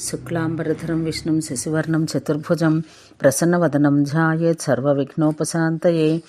శుక్లాంబరధరం విష్ణుం శశివర్ణం చతుర్భుజం ప్రసన్నవదనం ధ్యాయేత్ సర్వవిఘ్నోపశాంతయే.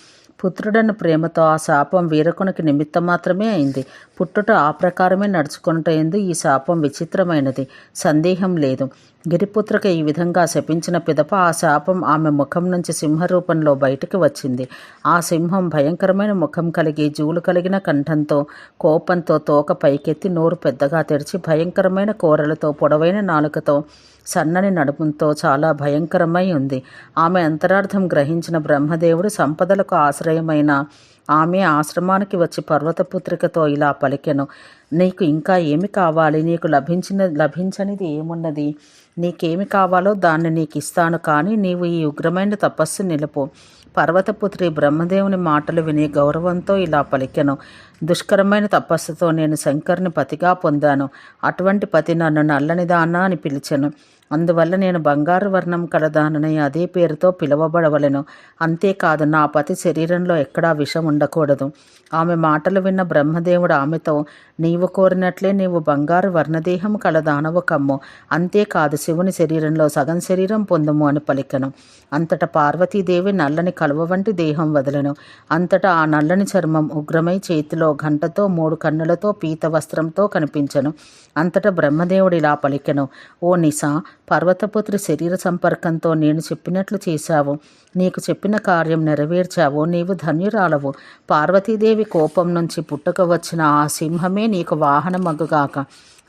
పుత్రుడన్న ప్రేమతో ఆ శాపం వీరకునికి నిమిత్తం మాత్రమే అయింది. పుట్టుట ఆ ప్రకారమే నడుచుకొనుట ఎందు ఈ శాపం విచిత్రమైనది. సందేహం లేదు. గిరిపుత్రక ఈ విధంగా శపించిన పిదప ఆ శాపం ఆమె ముఖం నుంచి సింహ రూపంలో బయటికి వచ్చింది. ఆ సింహం భయంకరమైన ముఖం కలిగి జూలు కలిగిన కంఠంతో కోపంతో తోక పైకెత్తి నోరు పెద్దగా తెరిచి భయంకరమైన కూరలతో పొడవైన నాలుకతో సన్నని నడుముతో చాలా భయంకరమై ఉంది. ఆమె అంతరార్థం గ్రహించిన బ్రహ్మదేవుడు సంపదలకు ఆశ్రయమైన ఆమె ఆశ్రమానికి వచ్చి పర్వతపుత్రికతో ఇలా పలికెను. నీకు ఇంకా ఏమి కావాలి? నీకు లభించిన లభించనిది ఏమున్నది? నీకేమి కావాలో దాన్ని నీకు ఇస్తాను కానీ నీవు ఈ ఉగ్రమైన తపస్సు నిలుపు. పర్వతపుత్రి బ్రహ్మదేవుని మాటలు విని గౌరవంతో ఇలా పలికెను. దుష్కరమైన తపస్సుతో నేను శంకర్ని పతిగా పొందాను. అటువంటి పతి నన్ను నల్లనిదానా అని పిలిచెను. అందువల్ల నేను బంగారు వర్ణం కలదానని అదే పేరుతో పిలువబడవలెను. అంతేకాదు నా పతి శరీరంలో ఎక్కడా విషం ఉండకూడదు. ఆమె మాటలు విన్న బ్రహ్మదేవుడు ఆమెతో నీవు కోరినట్లే నీవు బంగారు వర్ణదేహం కలదానవు కమ్ము అంతేకాదు శివుని శరీరంలో సగం శరీరం పొందుము అని పలికను. అంతటా పార్వతీదేవి నల్లని కలువ వంటి దేహం వదలను. అంతటా ఆ నల్లని చర్మం ఉగ్రమై చేతిలో గంటతో మూడు కన్నులతో పీత వస్త్రంతో కనిపించను. అంతటా బ్రహ్మదేవుడు ఇలా పలికెను. ఓ నిసా పర్వతపుత్రి శరీర సంపర్కంతో నేను చెప్పినట్లు చేశావు. నీకు చెప్పిన కార్యం నెరవేర్చావు. నీవు ధన్యురాలవు. పార్వతీదేవి కోపం నుంచి పుట్టుక వచ్చిన ఆ సింహమే నీకు వాహనమగుగాక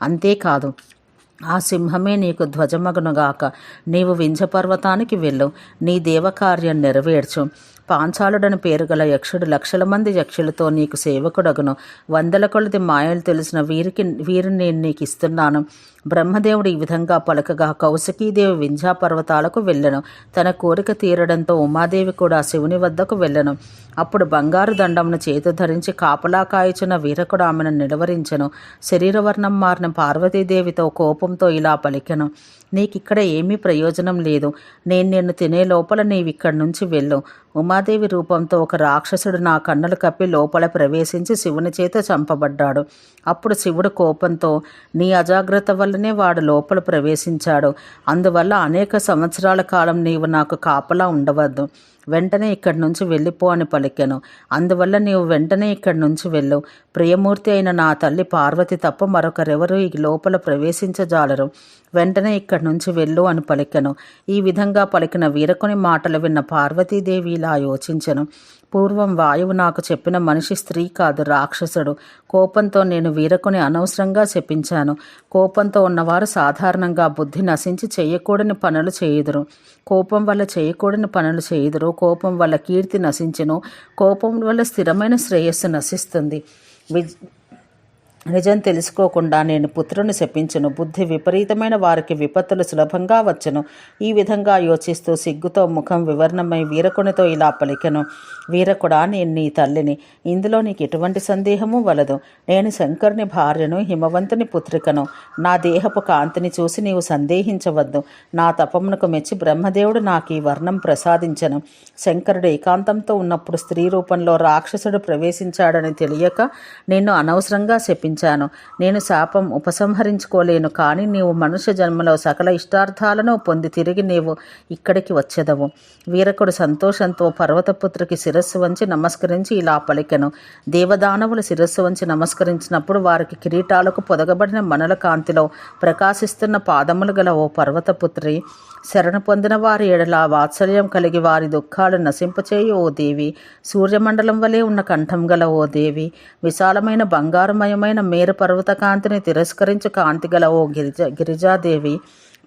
అంతేకాదు ఆ సింహమే నీకు ధ్వజమగునుగాక. నీవు వింజపర్వతానికి వెళ్ళు. నీ దేవకార్యం నెరవేర్చు. పాంచాలుడని పేరు గల యక్షుడు లక్షల మంది యక్షులతో నీకు సేవకుడగును. వందల కొలది మాయలు తెలిసిన వీరికి వీరిని నీకు ఇస్తున్నాను బ్రహ్మదేవుడు ఈ విధంగా పలకగా కౌశకీదేవి వింధ్యా పర్వతాలకు వెళ్ళను. తన కోరిక తీరడంతో ఉమాదేవి కూడా శివుని వద్దకు వెళ్ళను. అప్పుడు బంగారు దండమును చేతు ధరించి కాపలా కాయచున్న వీరకుడు ఆమెను నిలవరించెను శరీరవర్ణం మారిన పార్వతీదేవితో కోపంతో ఇలా పలికెను. నీకిక్కడ ఏమీ ప్రయోజనం లేదు. నేను నిన్ను తినే లోపల నీవిక్కడి నుంచి వెళ్ళు. ఉమాదేవి రూపంతో ఒక రాక్షసుడు నా కన్నులు కప్పి లోపల ప్రవేశించి శివుని చేత చంపబడ్డాడు. అప్పుడు శివుడు కోపంతో నీ అజాగ్రత్త వల్లనే వాడు లోపల ప్రవేశించాడు. అందువల్ల అనేక సంవత్సరాల కాలం నీవు నాకు కాపలా ఉండవద్దు. వెంటనే ఇక్కడి నుంచి వెళ్ళిపో అని పలికాను. అందువల్ల నీవు వెంటనే ఇక్కడి నుంచి వెళ్ళు. ప్రియమూర్తి అయిన నా తల్లి పార్వతి తప్ప మరొకరెవరు ఈ లోపల ప్రవేశించజాలరు. వెంటనే ఇక్కడి నుంచి వెళ్ళు అని పలికెను. ఈ విధంగా పలికిన వీరకుని మాటలు విన్న పార్వతీదేవి ఇలా యోచించెను. పూర్వం వాయువు నాకు చెప్పిన మనిషి స్త్రీ కాదు రాక్షసుడు. కోపంతో నేను వీరకుని అనవసరంగా చెప్పించాను. కోపంతో ఉన్నవారు సాధారణంగా బుద్ధి నశించి చేయకూడని పనులు చేయుదురు. కోపం వల్ల చేయకూడని పనులు చేయుదురు. కోపం వల్ల కీర్తి నశించును. కోపం వల్ల స్థిరమైన శ్రేయస్సు నశిస్తుంది. విజ్ నిజం తెలుసుకోకుండా నేను పుత్రుని శపించను. బుద్ధి విపరీతమైన వారికి విపత్తులు సులభంగా వచ్చను. ఈ విధంగా యోచిస్తూ సిగ్గుతో ముఖం వివరణమై వీరకునితో ఇలా పలికెను. వీరకుడా నేను నీ తల్లిని. ఇందులో నీకు ఎటువంటి సందేహము వలదు. నేను శంకరుని భార్యను హిమవంతుని పుత్రికను. నా దేహపు కాంతిని చూసి నీవు సందేహించవద్దు. నా తపమునకు మెచ్చి బ్రహ్మదేవుడు నాకు ఈ వర్ణం ప్రసాదించను. శంకరుడు ఏకాంతంతో ఉన్నప్పుడు స్త్రీ రూపంలో రాక్షసుడు ప్రవేశించాడని తెలియక నిన్ను అనవసరంగా శపించాను. నేను శాపం ఉపసంహరించుకోలేను కానీ నీవు మనుష్య జన్మలో సకల ఇష్టార్థాలను పొంది తిరిగి నీవు ఇక్కడికి వచ్చేదవు. వీరకుడు సంతోషంతో పర్వతపుత్రికి శిరస్సు వంచి నమస్కరించి ఇలా పలికెను. దేవదానవులు శిరస్సు వంచి నమస్కరించినప్పుడు వారికి కిరీటాలకు పొదగబడిన మనల కాంతిలో ప్రకాశిస్తున్న పాదములు గల ఓ పర్వతపుత్రి శరణ పొందిన వారి ఎడల వాత్సల్యం కలిగి వారి దుఃఖాలు నశింపచేయి ఓ దేవి. సూర్యమండలం వలె ఉన్న కంఠం గల ఓ దేవి విశాలమైన బంగారుమయమైన మేర పర్వత కాంతిని తిరస్కరించు కాంతి గల ఓ గిరిజ గిరిజాదేవి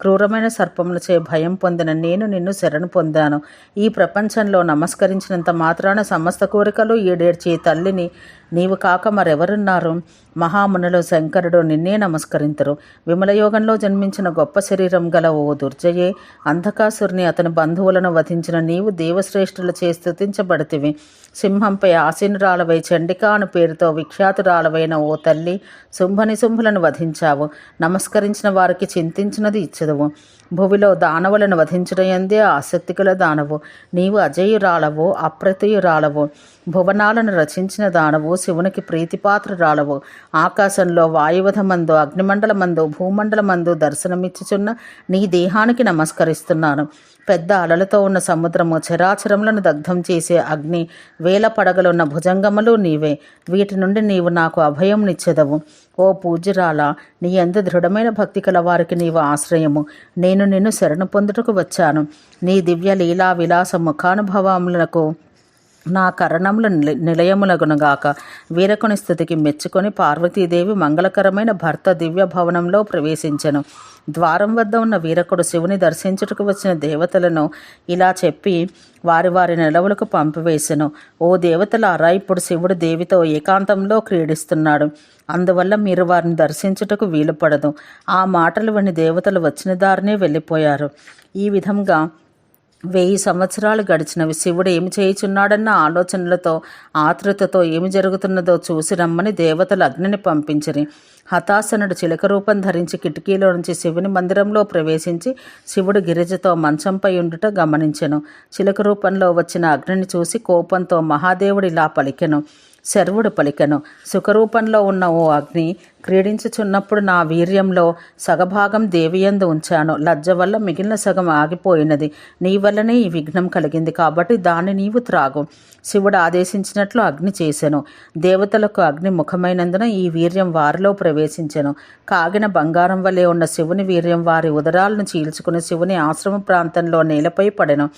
క్రూరమైన సర్పములచే భయం పొందిన నేను నిన్ను శరణు పొందాను. ఈ ప్రపంచంలో నమస్కరించినంత మాత్రాన సమస్త కోరికలు ఈడేర్చి తల్లిని నీవు కాక మరెవరున్నారు? మహామునులు శంకరుడు నిన్నే నమస్కరించరు విమలయోగంలో జన్మించిన గొప్ప శరీరం గల ఓ దుర్జయే అంధకాసురుని అతని బంధువులను వధించిన నీవు దేవశ్రేష్ఠులచే స్థుతించబడితివి సింహంపై ఆసీనురాలవై చండికా అను పేరుతో విఖ్యాతురాలవైన ఓ తల్లి శుంభనిశుంభులను వధించావు. నమస్కరించిన వారికి చింతించినది ఇచ్చదువు. భువిలో దానవులను వధించడయందే ఆసక్తికుల దానవు. నీవు అజయురాలవు అప్రతయురాలవు. భువనాలను రచించిన దానవు శివునికి ప్రీతిపాత్రురాలవు. ఆకాశంలో వాయువధమందు అగ్నిమండలమందు భూమండలమందు దర్శనమిచ్చుచున్న నీ దేహానికి నమస్కరిస్తున్నాను. పెద్ద అలలతో ఉన్న సముద్రము చరాచరములను దగ్ధం చేసే అగ్ని వేల పడగలున్న భుజంగములు నీవే. వీటి నుండి నీవు నాకు అభయం నిచ్చెదవు. ఓ పూజ్యురాల నీ ఎందు దృఢమైన భక్తి కల వారికి నీవు ఆశ్రయము. నేను నిన్ను శరణు పొందుటకు వచ్చాను. నీ దివ్య లీలా విలాస ముఖానుభవములకు నా కరణములు నిల నిలయములగునుగాక. వీరకుని స్థుతికి మెచ్చుకొని పార్వతీదేవి మంగళకరమైన భర్త దివ్య భవనంలో ప్రవేశించెను. ద్వారం వద్ద ఉన్న వీరకుడు శివుని దర్శించుటకు వచ్చిన దేవతలను ఇలా చెప్పి వారి వారి నిలవులకు పంపివేశను ఓ దేవతలారా ఇప్పుడు శివుడు దేవితో ఏకాంతంలో క్రీడిస్తున్నాడు. అందువల్ల మీరు వారిని దర్శించుటకు వీలుపడదు. ఆ మాటలు విని దేవతలు వచ్చిన దారినే వెళ్ళిపోయారు. ఈ విధంగా వెయ్యి సంవత్సరాలు గడిచినవి. శివుడు ఏమి చేయుచున్నాడన్న ఆలోచనలతో ఆతృతతో ఏమి జరుగుతున్నదో చూసి రమ్మని దేవతలు అగ్నిని పంపించిరి. హతాసనుడు చిలక రూపం ధరించి కిటికీలో నుంచి శివుని మందిరంలో ప్రవేశించి శివుడు గిరిజతో మంచంపై ఉండుట గమనించెను. చిలక రూపంలో వచ్చిన అగ్నిని చూసి కోపంతో మహాదేవుడు ఇలా పలికెను. శర్వుడు పలికెను. సుఖరూపంలో ఉన్న ఓ అగ్ని క్రీడించుచున్నప్పుడు నా వీర్యంలో సగభాగం దేవియందు ఉంచాను. లజ్జ వల్ల మిగిలిన సగం ఆగిపోయినది. నీ వల్లనే ఈ విఘ్నం కలిగింది కాబట్టి దాన్ని నీవు త్రాగు. శివుడు ఆదేశించినట్లు అగ్ని చేసెను. దేవతలకు అగ్ని ముఖమైనందున ఈ వీర్యం వారిలో ప్రవేశించెను. కాగిన బంగారం వలె ఉన్న శివుని వీర్యం వారి ఉదరాలను చీల్చుకుని శివుని ఆశ్రమ ప్రాంతంలో నేలపై పడెను.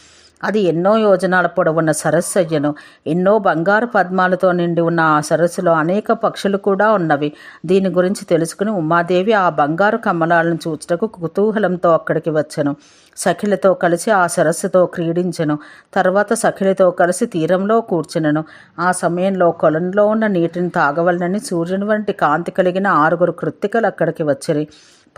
అది ఎన్నో యోజనాల పొడవున్న సరస్సు అయ్యను. ఎన్నో బంగారు పద్మాలతో నిండి ఉన్న ఆ సరస్సులో అనేక పక్షులు కూడా ఉన్నవి. దీని గురించి తెలుసుకుని ఉమాదేవి ఆ బంగారు కమలాలను చూచుటకు కుతూహలంతో అక్కడికి వచ్చెను. సఖిలతో కలిసి ఆ సరస్సుతో క్రీడించెను. తర్వాత సఖిలతో కలిసి తీరంలో కూర్చునను. ఆ సమయంలో కొలంలో ఉన్న నీటిని తాగవలనని సూర్యుని వంటి కాంతి కలిగిన ఆరుగురు కృత్తికలు అక్కడికి వచ్చిరి.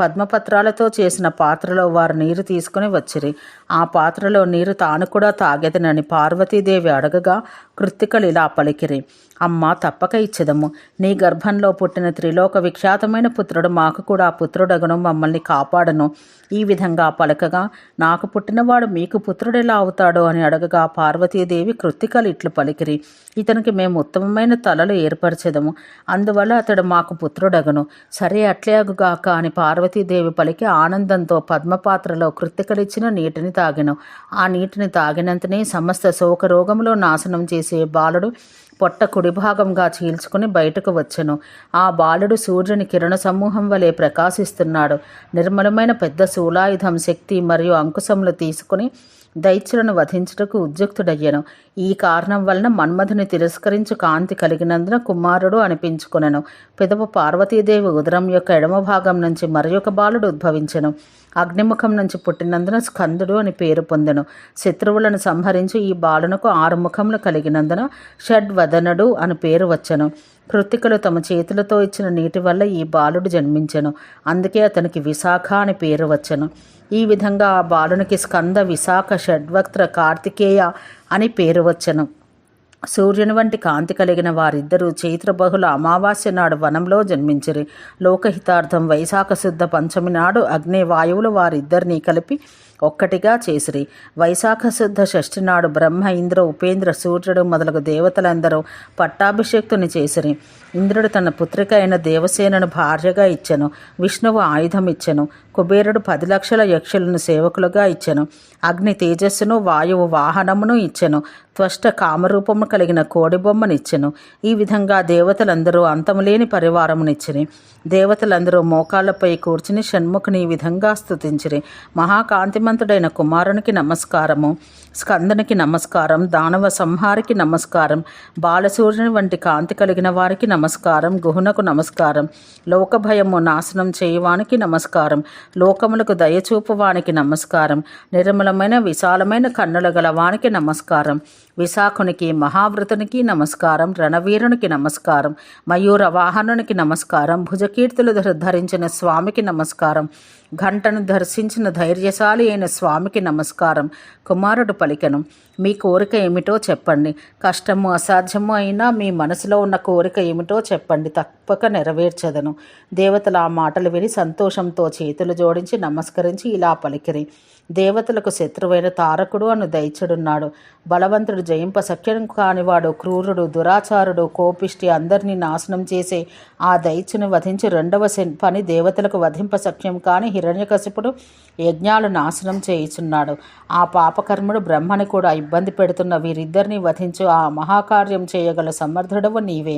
పద్మపత్రాలతో చేసిన పాత్రలో వారు నీరు తీసుకుని వచ్చిరి. ఆ పాత్రలో నీరు తాను కూడా తాగెదనని పార్వతీదేవి అడగగా కృత్తికలు ఇలా పలికిరి. అమ్మ తప్పక ఇచ్చదము. నీ గర్భంలో పుట్టిన త్రిలోక విఖ్యాతమైన పుత్రుడు మాకు కూడా పుత్రుడగను మమ్మల్ని కాపాడను. ఈ విధంగా పలకగా నాకు పుట్టినవాడు మీకు పుత్రుడెలా అవుతాడో అని అడగగా పార్వతీదేవి కృత్తికలు ఇట్లు పలికిరి. ఇతనికి మేము ఉత్తమమైన తలలు ఏర్పరచెదము. అందువల్ల అతడు మాకు పుత్రుడగను. సరే అట్లే అగుగాక అని పార్వతీదేవి పలికి ఆనందంతో పద్మపాత్రలో కృత్తికలిచ్చిన నీటిని తాగెను. ఆ నీటిని తాగినంతనే సమస్త శోకరోగములో నాశనం చేసే బాలుడు పొట్ట కుడి భాగంగా చీల్చుకుని బయటకు వచ్చెను. ఆ బాలుడు సూర్యుని కిరణ సమూహం వలె ప్రకాశిస్తున్నాడు. నిర్మలమైన పెద్ద శూలాయుధం శక్తి మరియు అంకుశములు తీసుకుని దైత్యులను వధించుటకు ఉద్యుక్తుడయ్యను. ఈ కారణం వలన మన్మధుని తిరస్కరించు కాంతి కలిగినందున కుమారుడు అనిపించుకునెను. పిదప పార్వతీదేవి ఉదరం యొక్క ఎడమ భాగం నుంచి మరి బాలుడు ఉద్భవించెను. అగ్నిముఖం నుంచి పుట్టినందున స్కందుడు అని పేరు పొందెను. శత్రువులను సంహరించి ఈ బాలునకు ఆరు ముఖములు కలిగినందున షడ్వదనుడు అని పేరు వచ్చెను. కృత్తికలు తమ చేతులతో ఇచ్చిన నీటి వల్ల ఈ బాలుడు జన్మించెను. అందుకే అతనికి విశాఖ అని పేరు వచ్చెను. ఈ విధంగా ఆ బాలునికి స్కంద విశాఖ షడ్వక్త్ర కార్తికేయ అని పేరు వచ్చెను. సూర్యుని వంటి కాంతి కలిగిన వారిద్దరూ చైత్ర బహుళ అమావాస్య నాడు వనంలో జన్మించిరి. లోకహితార్థం వైశాఖ శుద్ధ పంచమి నాడు అగ్ని వాయువులు వారిద్దరినీ కలిపి ఒక్కటిగా చేసిరి. వైశాఖ శుద్ధ షష్ఠి నాడు బ్రహ్మ ఇంద్ర ఉపేంద్ర సూర్యుడు మొదలగు దేవతలందరూ పట్టాభిషేక్తుని చేసిరి. ఇంద్రుడు తన పుత్రిక అయిన దేవసేనను భార్యగా ఇచ్చెను. విష్ణువు ఆయుధం ఇచ్చెను కుబేరుడు పది లక్షల యక్షులను సేవకులుగా ఇచ్చెను. అగ్ని తేజస్సును వాయువు వాహనమును ఇచ్చెను. త్వష్ట కామరూపము కలిగిన కోడిబొమ్మనిచ్చెను ఈ విధంగా దేవతలందరూ అంతములేని పరివారమునిచ్చిరి. దేవతలందరూ మోకాళ్ళపై కూర్చుని షణ్ముఖుని ఈ విధంగా స్థుతించిరి మహాకాంతిమంతుడైన కుమారునికి నమస్కారము. స్కందనికి నమస్కారం. దానవ సంహారికి నమస్కారం. బాలసూర్యుని వంటి కాంతి కలిగిన వారికి నమస్కారం నమస్కారం గుహునకు నమస్కారం. లోకభయము నాశనం చేయవానికి నమస్కారం. లోకములకు దయచూపువానికి నమస్కారం. నిర్మలమైన విశాలమైన కన్నులు గల వానికి నమస్కారం. విశాఖునికి మహావ్రతునికి నమస్కారం. రణవీరునికి నమస్కారం. మయూర వాహనునికి నమస్కారం. భుజకీర్తులు ధరించిన స్వామికి నమస్కారం. ఘంటను దర్శించిన ధైర్యశాలి అయిన స్వామికి నమస్కారం. కుమారుడు పలికెను మీ కోరిక ఏమిటో చెప్పండి. కష్టము అసాధ్యము అయినా మీ మనసులో ఉన్న కోరిక ఏమిటో చెప్పండి. తప్పక నెరవేర్చదను. దేవతలు ఆ మాటలు విని సంతోషంతో చేతులు జోడించి నమస్కరించి ఇలా పలికిరి దేవతలకు శత్రువైన తారకుడు అను దైత్యుడున్నాడు. బలవంతుడు జయింప సఖ్యం కానివాడు క్రూరుడు దురాచారుడు కోపిష్టి అందరినీ నాశనం చేసే ఆ దైత్యుని వధించి రెండవ పని దేవతలకు వధింప సఖ్యం కాని హిరణ్యకశిపుడు యజ్ఞాలు నాశనం చేయుచున్నాడు. ఆ పాపకర్ముడు బ్రహ్మని కూడా ఇబ్బంది పెడుతున్న వీరిద్దరిని వధించు ఆ మహాకార్యం చేయగల సమర్థుడవు నీవే.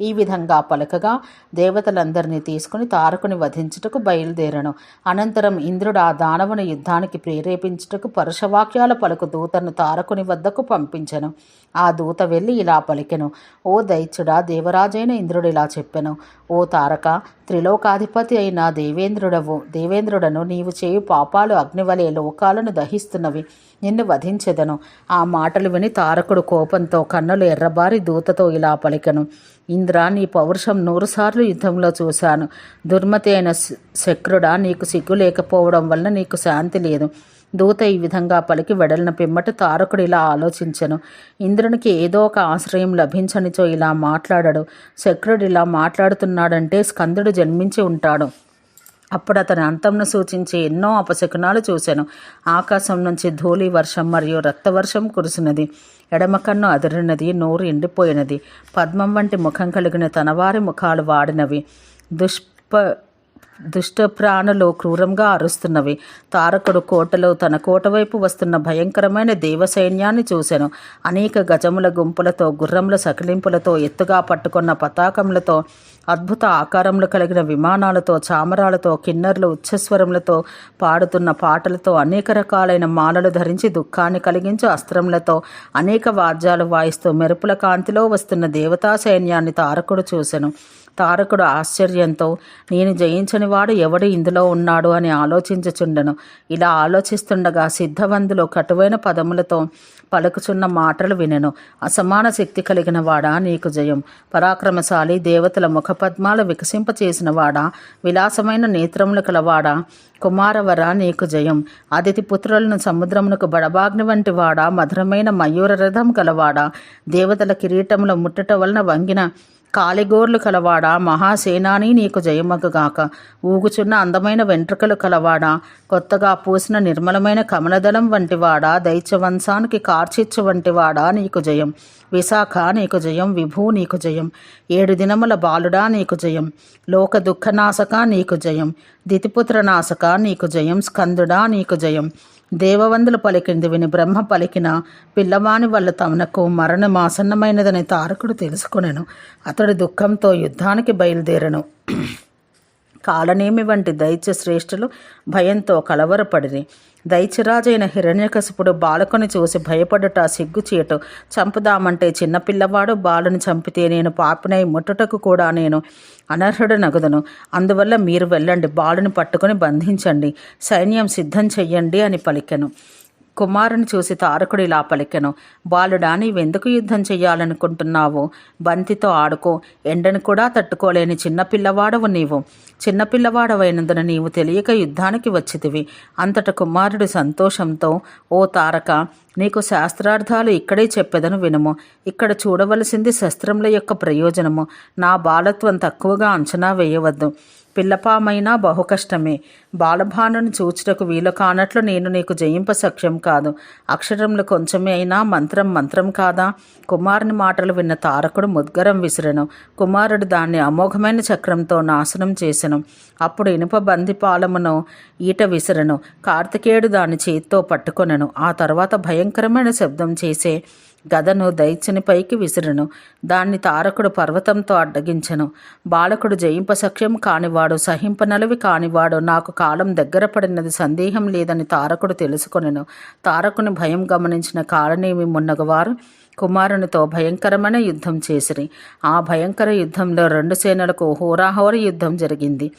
ఈ విధంగా పలకగా దేవతలందరినీ తీసుకుని తారకుని వధించుటకు బయలుదేరను. అనంతరం ఇంద్రుడు ఆ దానవుని యుద్ధానికి ప్రేరేపించుటకు పరుషవాక్యాల పలుకు దూతను తారకుని వద్దకు పంపించను. ఆ దూత వెళ్ళి ఇలా పలికెను. ఓ దైత్యుడా దేవరాజైన ఇంద్రుడు ఇలా చెప్పెను. ఓ తారక త్రిలోకాధిపతి అయిన దేవేంద్రుడవు. దేవేంద్రుడను నీవు చేయు పాపాలు అగ్నివలే లోకాలను దహిస్తున్నవి. నిన్ను వధించెదను. ఆ మాటలు విని తారకుడు కోపంతో కన్నులు ఎర్రబారి దూతతో ఇలా పలికెను. ఇంద్ర నీ పౌరుషం నూరుసార్లు యుద్ధంలో చూశాను. దుర్మతి అయిన శక్రుడా నీకు సిగ్గు లేకపోవడం వల్ల నీకు శాంతి లేదు. దూత ఈ విధంగా పలికి వెడలిన పిమ్మట తారకుడు ఇలా ఆలోచించను. ఇంద్రునికి ఏదో ఒక ఆశ్రయం లభించనిచో ఇలా మాట్లాడడు. శక్రుడు ఇలా మాట్లాడుతున్నాడంటే స్కందుడు జన్మించి ఉంటాడు. అప్పుడు అతని అంతంను సూచించి ఎన్నో అపశకునాలు చూశాను. ఆకాశం నుంచి ధూళి వర్షం మరియు రక్తవర్షం కురిసినది. ఎడమ కన్ను అదిరినది నోరు ఎండిపోయినది. పద్మం వంటి ముఖం కలిగిన తనవారి ముఖాలు వాడినవి. దుష్ప దుష్ట ప్రాణులు క్రూరంగా అరుస్తున్నవి. తారకుడు కోటలో తన కోట వైపు వస్తున్న భయంకరమైన దేవ సైన్యాన్ని చూశాను. అనేక గజముల గుంపులతో గుర్రముల సకిలింపులతో ఎత్తుగా పట్టుకున్న పతాకములతో అద్భుత ఆకారములు కలిగిన విమానాలతో చామరాలతో కిన్నర్లు ఉచ్చస్వరములతో పాడుతున్న పాటలతో అనేక రకాలైన మాలలు ధరించి దుఃఖాన్ని కలిగించు అస్త్రములతో అనేక వాద్యాలు వాయిస్తూ మెరుపుల కాంతిలో వస్తున్న దేవతా సైన్యాన్ని తారకుడు చూశాను తారకుడు ఆశ్చర్యంతో నేను జయించని వాడు ఎవడు ఇందులో ఉన్నాడు? అని ఆలోచించుచుండెను. ఇలా ఆలోచిస్తుండగా సిద్ధవంతులు కటువైన పదములతో పలుకుచున్న మాటలు వినెను. అసమాన శక్తి కలిగిన వాడా నీకు జయం? పరాక్రమశాలి దేవతల ముఖపద్మాలు వికసింపచేసిన వాడా విలాసమైన నేత్రములు కలవాడా? కుమారవర నీకు జయం? అతిథి పుత్రులను సముద్రమునకు బడబాగ్ని వంటి వాడా? మధురమైన మయూర రథం కలవాడా? దేవతల కిరీటముల ముట్టట వలన వంగిన కాలిగోర్లు కలవాడా? మహాసేనాని నీకు జయమగుగాక ఊగుచున్న అందమైన వెంట్రుకలు కలవాడా? కొత్తగా పూసిన నిర్మలమైన కమలదళం వంటివాడా? దైత్యవంశానికి కార్చిచ్చు వంటివాడా? నీకు జయం. విశాఖ నీకు జయం. విభూ నీకు జయం. ఏడు దినముల బాలుడా నీకు జయం. లోక దుఃఖనాశక నీకు జయం. దితిపుత్ర నాశక నీకు జయం. స్కందుడా నీకు జయం. దేవవందులు పలికింది విని బ్రహ్మ పలికిన పిల్లవాని వల్ల తమనకు మరణం ఆసన్నమైనదని తారకుడు తెలుసుకొనెను. అతడు దుఃఖంతో యుద్ధానికి బయలుదేరను. కాలనేమి వంటి దైత్య శ్రేష్ఠులు భయంతో కలవరపడిరి. దైత్యరాజైన హిరణ్యకశపుడు బాలకుని చూసి భయపడుట సిగ్గుచేటు. చంపుదామంటే చిన్నపిల్లవాడు బాలుని చంపితే నేను పాపినై ముట్టుటకు కూడా నేను అనర్హుడు నగదును. అందువల్ల మీరు వెళ్ళండి బాలుని పట్టుకొని బంధించండి. సైన్యం సిద్ధం చెయ్యండి అని పలికెను. కుమారుని చూసి తారకుడు ఇలా పలికెను బాలుడా నీవెందుకు యుద్ధం చెయ్యాలనుకుంటున్నావు? బంతితో ఆడుకో ఎండను కూడా తట్టుకోలేని చిన్నపిల్లవాడవు నీవు. చిన్నపిల్లవాడవైనందున నీవు తెలియక యుద్ధానికి వచ్చితివి. అంతట కుమారుడు సంతోషంతో ఓ తారక నీకు శాస్త్రార్థాలు ఇక్కడే చెప్పెదను వినుము. ఇక్కడ చూడవలసింది శస్త్రముల యొక్క ప్రయోజనము. నా బాలత్వం తక్కువగా అంచనా వేయవద్దు. పిల్లపామైనా బహు కష్టమే బాలభానుని చూచుటకు వీలు కానట్లు నేను నీకు జయింప సఖ్యం కాదు. అక్షరములు కొంచెమే అయినా మంత్రం మంత్రం కాదా? కుమారుని మాటలు విన్న తారకుడు ముద్గరం విసిరను. కుమారుడు దాన్ని అమోఘమైన చక్రంతో నాశనం చేసెను. అప్పుడు ఇనుప బందిపాలమును ఈట విసిరను. కార్తికేయుడు దాని చేతితో పట్టుకొనను. ఆ తర్వాత భయంకరమైన శబ్దం చేసే గదను దైత్యుని పైకి విసిరెను. దాన్ని తారకుడు పర్వతంతో అడ్డగించెను. బాలకుడు జయింప సఖ్యం కానివాడు సహింపనలవి కానివాడు నాకు కాలం దగ్గర పడినది సందేహం లేదని తారకుడు తెలుసుకొనెను. తారకుని భయం గమనించిన కాలనేమి మున్నగవారు? కుమారునితో భయంకరమైన యుద్ధం చేసిరి. ఆ భయంకర యుద్ధంలో రెండు సేనలకు హోరాహోర యుద్ధం జరిగింది.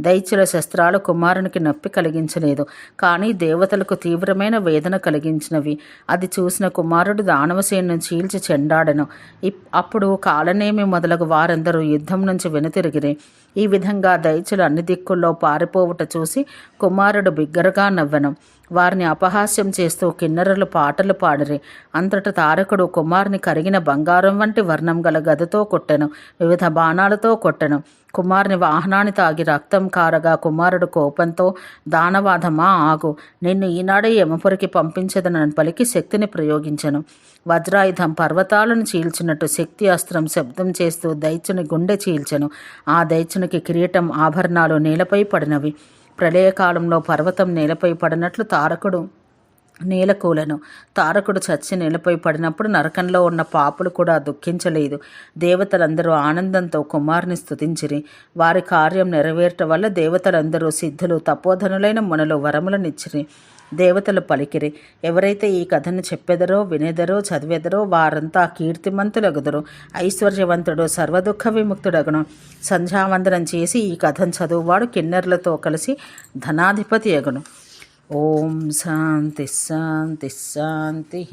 దైత్యుల శస్త్రాలు కుమారునికి నొప్పి కలిగించలేదు. కానీ దేవతలకు తీవ్రమైన వేదన కలిగించినవి. అది చూసిన కుమారుడు దానవసేను చీల్చి చెండాడను. ఇప్- అప్పుడు కాలనేమి మొదలగు వారందరూ యుద్ధం నుంచి వెనుతిరిగిరి. ఈ విధంగా దైత్యులు అన్ని దిక్కుల్లో పారిపోవుట చూసి కుమారుడు బిగ్గరగా నవ్వెను. వారిని అపహాస్యం చేస్తూ కిన్నెరలు పాటలు పాడిరి. అంతట తారకుడు కుమారుని కరిగిన బంగారం వంటి వర్ణం గల గదతో కొట్టెను వివిధ బాణాలతో కొట్టెను. కుమారుని వాహనాన్ని తాగి రక్తం కారగా కుమారుడు కోపంతో దానవాదమా ఆగు నిన్ను ఈనాడే యమపురికి పంపించదనని పలికి శక్తిని ప్రయోగించను. వజ్రాయుధం పర్వతాలను చీల్చినట్టు శక్తి అస్త్రం శబ్దం చేస్తూ దైత్యుని గుండె చీల్చెను. ఆ దైత్యునికి కిరీటం ఆభరణాలు నేలపై పడినవి. ప్రళయకాలంలో పర్వతం నేలపై పడినట్లు తారకుడు నేలకూలను. తారకుడు చచ్చి నేలపై పడినప్పుడు నరకంలో ఉన్న పాపులు కూడా దుఃఖించలేదు. దేవతలందరూ ఆనందంతో కుమారుని స్థుతించిరి వారి కార్యం నెరవేరటం వల్ల దేవతలందరూ సిద్ధులు తపోధనులైన మునలు వరములనిచ్చిరి దేవతలు పలికిరి. ఎవరైతే ఈ కథను చెప్పెదరో వినేదరో చదివెదరో వారంతా కీర్తిమంతులగుదరు. ఐశ్వర్యవంతుడు సర్వదుఃఖ విముక్తుడగును. సంధ్యావందనం చేసి ఈ కథను చదువువాడు కిన్నెర్లతో కలిసి ధనాధిపతి అగును ఓం శాంతి శాంతి శాంతి